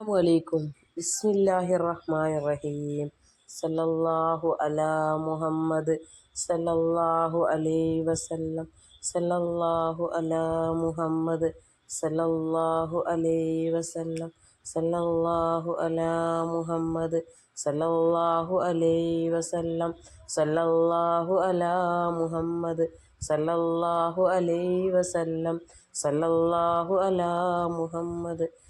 അലൈക്കും. ബിസ്മില്ലാഹി റഹ്മാൻ റഹീം സല്ലല്ലാഹു അലാ മുഹമ്മദ് സല്ലല്ലാഹു അലൈഹി വസല്ലം. സല്ലല്ലാഹു അലാ മുഹമ്മദ് സല്ലല്ലാഹു അലൈഹി വസല്ലം. സല്ലല്ലാഹു അലാ മുഹമ്മദ് സല്ലല്ലാഹു അലൈഹി വസല്ലം. സല്ലല്ലാഹു അലാ മുഹമ്മദ് സല്ലല്ലാഹു അലൈഹി വസല്ലം. സല്ലല്ലാഹു അലാ മുഹമ്മദ്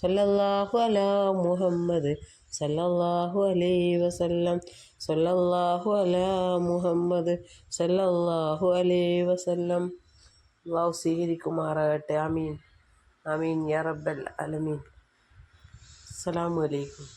സല്ലല്ലാഹു അലാ മുഹമ്മദ് സല്ലല്ലാഹു അലൈ വസല്ലം സല്ലല്ലാഹു അലാ മുഹമ്മദ് സല്ലല്ലാഹു അലൈ വസല്ലം. അള്ളാഹു സ്വീകരിക്കുമാറാകട്ടെ. അമീൻ അമീൻ യാ അലമീൻ. അസ്സലാമു അലൈക്കും.